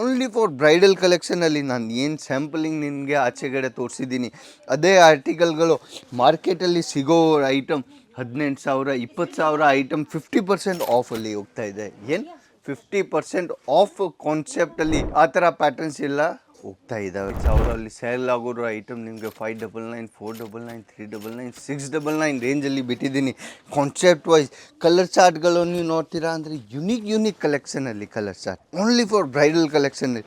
Only for bridal ಕಲೆಕ್ಷನಲ್ಲಿ ನಾನು ಏನು sampling ನಿನಗೆ ಆಚೆಗಡೆ ತೋರಿಸಿದ್ದೀನಿ. ಅದೇ ಆರ್ಟಿಕಲ್ಗಳು ಮಾರ್ಕೆಟಲ್ಲಿ ಸಿಗೋ ಐಟಮ್ ಹದಿನೆಂಟು ಸಾವಿರ, ಇಪ್ಪತ್ತು ಸಾವಿರ ಐಟಮ್ ಫಿಫ್ಟಿ ಪರ್ಸೆಂಟ್ ಆಫಲ್ಲಿ ಹೋಗ್ತಾ ಇದೆ. ಏನು? ಫಿಫ್ಟಿ ಪರ್ಸೆಂಟ್ ಆಫ್ ಕಾನ್ಸೆಪ್ಟಲ್ಲಿ ಆ ಥರ ಪ್ಯಾಟರ್ನ್ಸ್ ಎಲ್ಲ ಹೋಗ್ತಾ ಇದ್ದಾವೆ. ಸಾವಿರಲ್ಲಿ ಸೇಲ್ ಆಗೋರು ಐಟಮ್ ನಿಮಗೆ five double nine four double nine three double nine six double nine ರೇಂಜಲ್ಲಿ ಬಿಟ್ಟಿದ್ದೀನಿ. ಕಾನ್ಸೆಪ್ಟ್ ವೈಸ್ ಕಲರ್ ಚಾರ್ಟ್ಗಳು ನೀವು ನೋಡ್ತೀರಾ ಅಂದರೆ unique unique ಕಲೆಕ್ಷನಲ್ಲಿ colour chart only for bridal ಕಲೆಕ್ಷನಲ್ಲಿ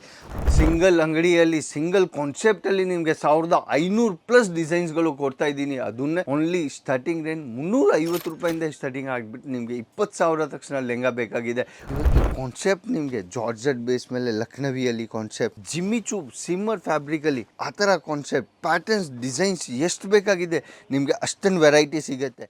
single ಅಂಗಡಿಯಲ್ಲಿ ಸಿಂಗಲ್ ಕಾನ್ಸೆಪ್ಟಲ್ಲಿ ನಿಮಗೆ ಸಾವಿರದ ಐನೂರು ಪ್ಲಸ್ ಡಿಸೈನ್ಸ್ಗಳು ಕೊಡ್ತಾ ಇದ್ದೀನಿ. ಅದನ್ನೇ ಓನ್ಲಿ ಸ್ಟಾರ್ಟಿಂಗ್ ರೇಂಜ್ ಮುನ್ನೂರ ಐವತ್ತು ರೂಪಾಯಿಂದ ಸ್ಟಾರ್ಟಿಂಗ್ ಆಗಿಬಿಟ್ಟು ನಿಮಗೆ ಇಪ್ಪತ್ತು ಸಾವಿರ ತಕ್ಷಣ ಲೆಹಂಗಾ ಬೇಕಾಗಿದೆ. ಇವತ್ತು ಕಾನ್ಸೆಪ್ಟ್ ನಿಮಗೆ ಜಾರ್ಜೆಟ್ ಬೇಸ್ ಮೇಲೆ ಲಕ್ನವಿಯಲ್ಲಿ ಕಾನ್ಸೆಪ್ಟ್ ಜಿಮ್ಮಿ ಚೂಬ್ ಸಿಮ್ಮರ್ ಫ್ಯಾಬ್ರಿಕಲ್ಲಿ ಆ ಥರ ಕಾನ್ಸೆಪ್ಟ್ ಪ್ಯಾಟರ್ನ್ಸ್ ಡಿಸೈನ್ಸ್ ಎಷ್ಟು ಬೇಕಾಗಿದೆ ನಿಮಗೆ ಅಷ್ಟೊಂದು ವೆರೈಟಿ ಸಿಗುತ್ತೆ.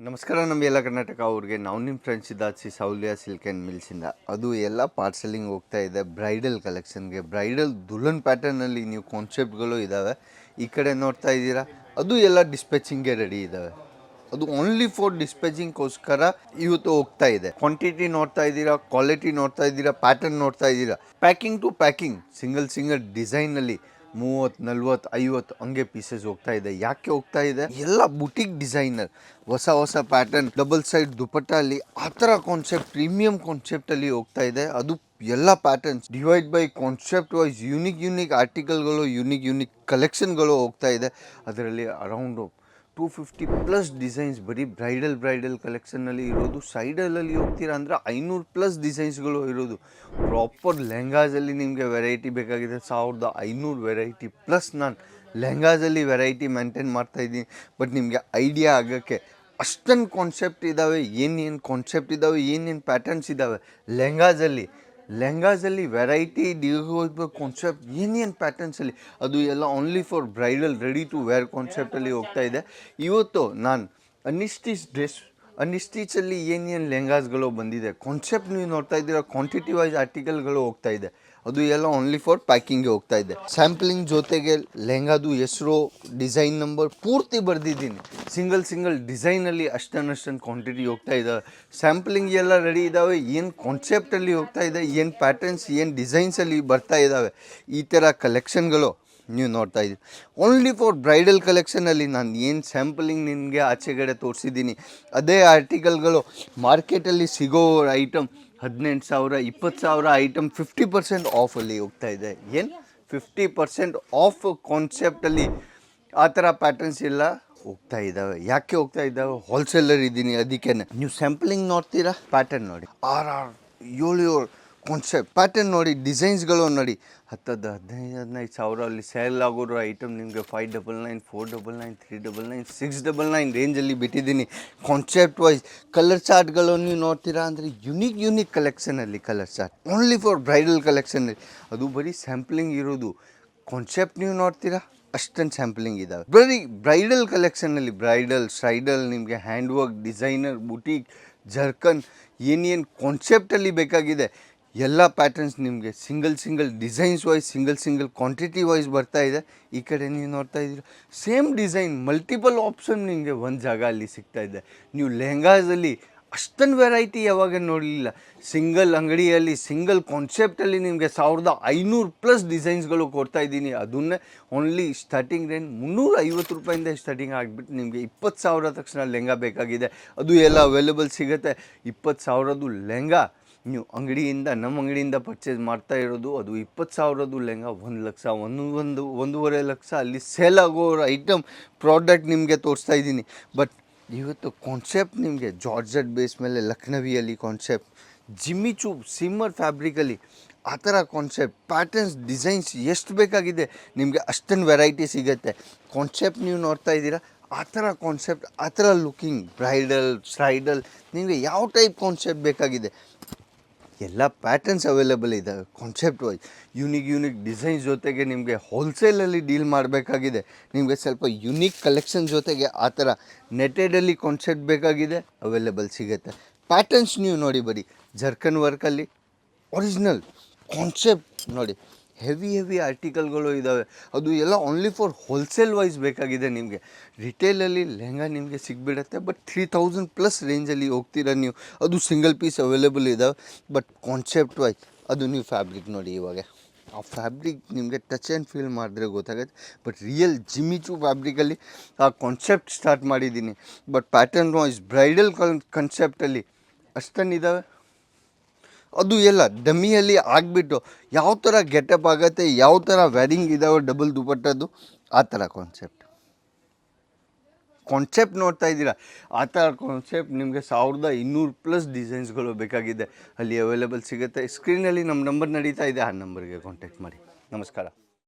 ನಮಸ್ಕಾರ ನಮ್ಮ ಎಲ್ಲ ಕರ್ನಾಟಕ ಅವ್ರಿಗೆ. ನಾವು ನಿಮ್ಮ ಫ್ರೆಂಡ್ಸ್ ಇದ್ದಾಚಿ ಸೌಲ್ಯ ಸಿಲ್ಕ್ ಆ್ಯಂಡ್ ಮಿಲ್ಸಿಂದ ಅದು ಎಲ್ಲ ಪಾರ್ಸೆಲಿಂಗ್ ಹೋಗ್ತಾ ಇದೆ ಬ್ರೈಡಲ್ ಕಲೆಕ್ಷನ್ಗೆ ಬ್ರೈಡಲ್ ದುಲ್ಹನ್ ಪ್ಯಾಟರ್ನಲ್ಲಿ ನೀವು ಕಾನ್ಸೆಪ್ಟ್ಗಳು ಇದ್ದಾವೆ ಈ ಕಡೆ ನೋಡ್ತಾ ಇದ್ದೀರಾ? ಅದು ಎಲ್ಲ ಡಿಸ್ಪ್ಯಾಚಿಂಗ್ಗೆ ರೆಡಿ ಇದ್ದಾವೆ ಅದು ಓನ್ಲಿ ಫಾರ್ ಡಿಸ್ಪ್ಯಾಚಿಂಗ್ಗೋಸ್ಕರ ಇವತ್ತು ಹೋಗ್ತಾ ಇದೆ. ಕ್ವಾಂಟಿಟಿ ನೋಡ್ತಾ ಇದ್ದೀರಾ ಕ್ವಾಲಿಟಿ ನೋಡ್ತಾ ಇದ್ದೀರಾ ಪ್ಯಾಟರ್ನ್ ನೋಡ್ತಾ ಇದ್ದೀರಾ? Packing to packing single single ಡಿಸೈನಲ್ಲಿ ಮೂವತ್ತು, ನಲ್ವತ್ತು, ಐವತ್ತು ಹಂಗೆ ಪೀಸಸ್ ಹೋಗ್ತಾ ಇದೆ. ಯಾಕೆ ಹೋಗ್ತಾ ಇದೆ? ಎಲ್ಲ ಬುಟಿಕ್ ಡಿಸೈನರ್ ಹೊಸ ಹೊಸ ಪ್ಯಾಟರ್ನ್ ಡಬಲ್ ಸೈಡ್ ದುಪಟ್ಟ ಅಲ್ಲಿ ಆ ಥರ ಕಾನ್ಸೆಪ್ಟ್ ಪ್ರೀಮಿಯಂ ಕಾನ್ಸೆಪ್ಟಲ್ಲಿ ಹೋಗ್ತಾ ಇದೆ. ಅದು ಎಲ್ಲ patterns divide by concept wise unique unique ಆರ್ಟಿಕಲ್ಗಳು unique unique ಕಲೆಕ್ಷನ್ಗಳು ಹೋಗ್ತಾ ಇದೆ. ಅದರಲ್ಲಿ around two fifty plus designs ಬರೀ ಬ್ರೈಡಲ್ ಬ್ರೈಡಲ್ ಕಲೆಕ್ಷನ್ನಲ್ಲಿ ಇರೋದು. ಸೈಡಲಲ್ಲಿ ಹೋಗ್ತೀರಾ ಅಂದರೆ ಐನೂರು ಪ್ಲಸ್ ಡಿಸೈನ್ಸ್ಗಳು ಇರೋದು. ಪ್ರಾಪರ್ ಲೆಹಂಗಾಸಲ್ಲಿ ನಿಮಗೆ ವೆರೈಟಿ ಬೇಕಾಗಿದೆ. ಸಾವಿರದ ಐನೂರು ವೆರೈಟಿ ಪ್ಲಸ್ ನಾನು ಲೆಹಂಗಾಸಲ್ಲಿ ವೆರೈಟಿ ಮೇಂಟೈನ್ ಮಾಡ್ತಾ ಇದ್ದೀನಿ. ಬಟ್ ನಿಮಗೆ ಐಡಿಯಾ ಆಗೋಕ್ಕೆ ಅಷ್ಟೊಂದು ಕಾನ್ಸೆಪ್ಟ್ ಇದ್ದಾವೆ ಏನೇನು ಕಾನ್ಸೆಪ್ಟ್ ಇದ್ದಾವೆ ಏನೇನು ಪ್ಯಾಟರ್ನ್ಸ್ ಇದ್ದಾವೆ ಲೆಹಂಗಾಸಲ್ಲಿ ಲೆಹಂಗಾಸಲ್ಲಿ ವೆರೈಟಿ ಡಿಗೋ ಕಾನ್ಸೆಪ್ಟ್ ಏನೇನು ಪ್ಯಾಟರ್ನ್ಸಲ್ಲಿ ಅದು ಎಲ್ಲ only for bridal ready to wear ಕಾನ್ಸೆಪ್ಟಲ್ಲಿ ಹೋಗ್ತಾ ಇದೆ. ಇವತ್ತು ನಾನು ಅನಿಸ್ಟಿಸ್ ಡ್ರೆಸ್ ಅನಿಸ್ಟಿಚಲ್ಲಿ ಏನೇನು ಲೆಹಂಗಾಸ್ಗಳು ಬಂದಿದೆ. ಕಾನ್ಸೆಪ್ಟ್ ನೀವು ನೋಡ್ತಾ ಇದ್ದೀರಾ ಕ್ವಾಂಟಿಟಿ ವೈಸ್ ಆರ್ಟಿಕಲ್ಗಳು ಹೋಗ್ತಾ ಇದೆ. ಅದು ಎಲ್ಲ ಓನ್ಲಿ ಫಾರ್ ಪ್ಯಾಕಿಂಗ್ಗೆ ಹೋಗ್ತಾ ಇದೆ. ಸ್ಯಾಂಪ್ಲಿಂಗ್ ಜೊತೆಗೆ ಲೆಹಂಗಾದು ಹೆಸರು ಡಿಸೈನ್ ನಂಬರ್ ಪೂರ್ತಿ ಬರೆದಿದ್ದೀನಿ. ಸಿಂಗಲ್ ಸಿಂಗಲ್ ಡಿಸೈನಲ್ಲಿ ಅಷ್ಟೊಂದು ಕ್ವಾಂಟಿಟಿ ಹೋಗ್ತಾ ಇದ್ದಾವೆ ಸ್ಯಾಂಪ್ಲಿಂಗ್ ಎಲ್ಲ ರೆಡಿ ಇದ್ದಾವೆ ಏನು ಕಾನ್ಸೆಪ್ಟಲ್ಲಿ ಹೋಗ್ತಾ ಇದೆ, ಏನು ಪ್ಯಾಟರ್ನ್ಸ್ ಏನು ಡಿಸೈನ್ಸಲ್ಲಿ ಬರ್ತಾ ಇದ್ದಾವೆ ಈ ಥರ ಕಲೆಕ್ಷನ್ಗಳು ನೀವು ನೋಡ್ತಾ ಇದ್ದೀವಿ ಓನ್ಲಿ ಫಾರ್ ಬ್ರೈಡಲ್ ಕಲೆಕ್ಷನಲ್ಲಿ ನಾನು ಏನು ಸ್ಯಾಂಪಲಿಂಗ್ ನಿಮಗೆ ಆಚೆಗಡೆ ತೋರಿಸಿದ್ದೀನಿ. ಅದೇ ಆರ್ಟಿಕಲ್ಗಳು ಮಾರ್ಕೆಟಲ್ಲಿ ಸಿಗೋ ಐಟಮ್ ಹದಿನೆಂಟು ಸಾವಿರ, ಇಪ್ಪತ್ತು ಸಾವಿರ ಐಟಮ್ ಫಿಫ್ಟಿ ಪರ್ಸೆಂಟ್ ಆಫಲ್ಲಿ ಹೋಗ್ತಾ ಇದೆ. ಏನು? ಫಿಫ್ಟಿ ಪರ್ಸೆಂಟ್ ಆಫ್ ಕಾನ್ಸೆಪ್ಟಲ್ಲಿ ಆ ಥರ ಪ್ಯಾಟರ್ನ್ಸ್ ಎಲ್ಲ ಹೋಗ್ತಾ ಇದ್ದಾವೆ. ಯಾಕೆ ಹೋಗ್ತಾ ಇದ್ದಾವೆ? ಹೋಲ್ಸೇಲರ್ ಇದ್ದೀನಿ ಅದಕ್ಕೆ ನೀವು ಸ್ಯಾಂಪಲಿಂಗ್ ನೋಡ್ತೀರಾ? ಪ್ಯಾಟರ್ನ್ ನೋಡಿ. ಆರ್ ಆರ್ ಏಳು ಏಳು ಕಾನ್ಸೆಪ್ಟ್ ಪ್ಯಾಟರ್ನ್ ನೋಡಿ ಡಿಸೈನ್ಸ್ಗಳು ನೋಡಿ. ಹತ್ತದ್ದು ಹದಿನೈದು ಹದಿನೈದು ಸಾವಿರ ಅಲ್ಲಿ ಸೇಲ್ ಆಗೋರು ಐಟಮ್ ನಿಮಗೆ five double nine four double nine three double nine six double nine ರೇಂಜಲ್ಲಿ ಬಿಟ್ಟಿದ್ದೀನಿ. ಕಾನ್ಸೆಪ್ಟ್ ವೈಸ್ ಕಲರ್ ಚಾರ್ಟ್ಗಳು ನೀವು ನೋಡ್ತೀರಾ ಅಂದರೆ unique unique ಕಲೆಕ್ಷನಲ್ಲಿ colour chart only for bridal ಕಲೆಕ್ಷನಲ್ಲಿ ಅದು ಬರೀ ಸ್ಯಾಂಪ್ಲಿಂಗ್ ಇರೋದು. ಕಾನ್ಸೆಪ್ಟ್ ನೀವು ನೋಡ್ತೀರಾ? ಅಷ್ಟೊಂದು ಸ್ಯಾಂಪ್ಲಿಂಗ್ ಇದ್ದಾವೆ ಬರೀ ಬ್ರೈಡಲ್ ಕಲೆಕ್ಷನಲ್ಲಿ ಬ್ರೈಡಲ್ ಸ್ಟ್ರೈಡಲ್ ನಿಮಗೆ ಹ್ಯಾಂಡ್ ವರ್ಕ್ ಡಿಸೈನರ್ ಬುಟೀಕ್ ಜರ್ಕನ್ ಏನೇನು ಕಾನ್ಸೆಪ್ಟಲ್ಲಿ ಬೇಕಾಗಿದೆ. ಎಲ್ಲ ಪ್ಯಾಟರ್ನ್ಸ್ ನಿಮಗೆ single single designs wise single single quantity wise ಬರ್ತಾ ಇದೆ. ಈ ಕಡೆ ನೀವು ನೋಡ್ತಾ ಇದ್ದೀರ ಸೇಮ್ ಡಿಸೈನ್ ಮಲ್ಟಿಪಲ್ ಆಪ್ಷನ್ ನಿಮಗೆ ಒಂದು ಜಾಗ ಅಲ್ಲಿ ಸಿಗ್ತಾ ಇದೆ. ನೀವು ಲೆಹಂಗಾಸಲ್ಲಿ ಅಷ್ಟೊಂದು ವೆರೈಟಿ ಯಾವಾಗ ನೋಡಲಿಲ್ಲ. ಸಿಂಗಲ್ ಅಂಗಡಿಯಲ್ಲಿ ಸಿಂಗಲ್ ಕಾನ್ಸೆಪ್ಟಲ್ಲಿ ನಿಮಗೆ ಸಾವಿರದ ಐನೂರು ಪ್ಲಸ್ ಡಿಸೈನ್ಸ್ಗಳು ಕೊಡ್ತಾ ಇದ್ದೀನಿ. ಅದನ್ನೇ ಓನ್ಲಿ ಸ್ಟಾರ್ಟಿಂಗ್ ರೇಂಜ್ ಮುನ್ನೂರ ಐವತ್ತು ರೂಪಾಯಿಂದ ಸ್ಟಾರ್ಟಿಂಗ್ ಆಗಿಬಿಟ್ಟು ನಿಮಗೆ ಇಪ್ಪತ್ತು ಸಾವಿರ ತಕ್ಷಣ ಲೆಹಂಗಾ ಬೇಕಾಗಿದೆ. ಅದು ಎಲ್ಲ ಅವೈಲೇಬಲ್ ಸಿಗುತ್ತೆ. ಇಪ್ಪತ್ತು ಸಾವಿರದ್ದು ಲೆಹಂಗಾ ನೀವು ಅಂಗಡಿಯಿಂದ, ನಮ್ಮ ಅಂಗಡಿಯಿಂದ ಪರ್ಚೇಸ್ ಮಾಡ್ತಾ ಇರೋದು ಅದು ಇಪ್ಪತ್ತು ಸಾವಿರದ್ದು ಲೆಂಗ ಒಂದು ಲಕ್ಷ, ಒಂದು ಒಂದು, ಒಂದೂವರೆ ಲಕ್ಷ. ಅಲ್ಲಿ ಸೇಲ್ ಆಗೋ ಐಟಮ್ ಪ್ರಾಡಕ್ಟ್ ನಿಮಗೆ ತೋರಿಸ್ತಾ ಇದ್ದೀನಿ. ಬಟ್ ಇವತ್ತು ಕಾನ್ಸೆಪ್ಟ್ ನಿಮಗೆ ಜಾರ್ಜೆಟ್ ಬೇಸ್ ಮೇಲೆ, ಲಕ್ನವಿಯಲ್ಲಿ ಕಾನ್ಸೆಪ್ಟ್ ಜಿಮ್ಮಿ ಚೂಬ್ ಸಿಮ್ಮರ್ ಫ್ಯಾಬ್ರಿಕಲ್ಲಿ ಆ ಥರ ಕಾನ್ಸೆಪ್ಟ್ ಪ್ಯಾಟರ್ನ್ಸ್ ಡಿಸೈನ್ಸ್ ಎಷ್ಟು ಬೇಕಾಗಿದೆ ನಿಮಗೆ ಅಷ್ಟೊಂದು ವೆರೈಟಿ ಸಿಗುತ್ತೆ. ಕಾನ್ಸೆಪ್ಟ್ ನೀವು ನೋಡ್ತಾ ಇದ್ದೀರಾ, ಆ ಥರ ಕಾನ್ಸೆಪ್ಟ್ ಆ ಥರ ಲುಕಿಂಗ್ ಬ್ರೈಡಲ್ ಸ್ಟ್ರೈಡಲ್ ನಿಮಗೆ ಯಾವ ಟೈಪ್ ಕಾನ್ಸೆಪ್ಟ್ ಬೇಕಾಗಿದೆ? ಎಲ್ಲ ಪ್ಯಾಟರ್ನ್ಸ್ ಅವೈಲೇಬಲ್ ಇದ್ದಾವೆ concept wise unique unique designs ಜೊತೆಗೆ ನಿಮಗೆ ಹೋಲ್ಸೇಲಲ್ಲಿ ಡೀಲ್ ಮಾಡಬೇಕಾಗಿದೆ. ನಿಮಗೆ ಸ್ವಲ್ಪ ಯುನಿಕ್ ಕಲೆಕ್ಷನ್ ಜೊತೆಗೆ ಆ ಥರ ನೆಟೆಡಲ್ಲಿ ಕಾನ್ಸೆಪ್ಟ್ ಬೇಕಾಗಿದೆ ಅವೈಲೇಬಲ್ ಸಿಗುತ್ತೆ. ಪ್ಯಾಟರ್ನ್ಸ್ ನೀವು ನೋಡಿ ಬರೀ. ಜರ್ಕನ್ ವರ್ಕಲ್ಲಿ ಒರಿಜಿನಲ್ ಕಾನ್ಸೆಪ್ಟ್ ನೋಡಿ. ಹೆವಿ ಹೆವಿ ಆರ್ಟಿಕಲ್ಗಳು ಇದ್ದಾವೆ ಅದು ಎಲ್ಲ ಓನ್ಲಿ ಫಾರ್ ಹೋಲ್ಸೇಲ್ ವೈಸ್ ಬೇಕಾಗಿದೆ ನಿಮಗೆ. ರಿಟೇಲಲ್ಲಿ ಲೆಹಂಗಾ ನಿಮಗೆ ಸಿಗ್ಬಿಡತ್ತೆ ಬಟ್ ತ್ರೀ ತೌಸಂಡ್ ಪ್ಲಸ್ ರೇಂಜಲ್ಲಿ ಹೋಗ್ತೀರಾ ನೀವು. ಅದು ಸಿಂಗಲ್ ಪೀಸ್ ಅವೈಲೇಬಲ್ ಇದ್ದಾವೆ ಬಟ್ ಕಾನ್ಸೆಪ್ಟ್ ವೈಸ್ ಅದು ನೀವು ಫ್ಯಾಬ್ರಿಕ್ ನೋಡಿ ಇವಾಗ. ಆ ಫ್ಯಾಬ್ರಿಕ್ ನಿಮಗೆ ಟಚ್ ಆ್ಯಂಡ್ ಫೀಲ್ ಮಾಡಿದ್ರೆ ಗೊತ್ತಾಗುತ್ತೆ ಬಟ್ ರಿಯಲ್ ಜಿಮಿಚು ಫ್ಯಾಬ್ರಿಕಲ್ಲಿ ಆ ಕಾನ್ಸೆಪ್ಟ್ ಸ್ಟಾರ್ಟ್ ಮಾಡಿದ್ದೀನಿ. But pattern wise bridal con ಕನ್ಸೆಪ್ಟಲ್ಲಿ ಅಷ್ಟನ್ನಿದ್ದಾವೆ ಅದು ಎಲ್ಲ ಡಮ್ಮಿಯಲ್ಲಿ ಆಗಿಬಿಟ್ಟು ಯಾವ ಥರ ಗೆಟಪ್ ಆಗುತ್ತೆ, ಯಾವ ಥರ ವ್ಯಾರಿಂಗ್ ಇದಾವೆ ಡಬಲ್ ದುಪಟ್ಟದ್ದು, ಆ ಥರ ಕಾನ್ಸೆಪ್ಟ್ ಕಾನ್ಸೆಪ್ಟ್ ನೋಡ್ತಾ ಇದ್ದೀರಾ? ಆ ಥರ ಕಾನ್ಸೆಪ್ಟ್ ನಿಮಗೆ ಸಾವಿರದ ಇನ್ನೂರು ಪ್ಲಸ್ ಡಿಸೈನ್ಸ್ಗಳು ಬೇಕಾಗಿದೆ. ಅಲ್ಲಿ ಅವೈಲೇಬಲ್ ಸಿಗುತ್ತೆ. ಸ್ಕ್ರೀನಲ್ಲಿ ನಮ್ಮ ನಂಬರ್ ನಡೀತಾ ಇದೆ. ಆ ನಂಬರ್ಗೆ ಕಾಂಟ್ಯಾಕ್ಟ್ ಮಾಡಿ. ನಮಸ್ಕಾರ.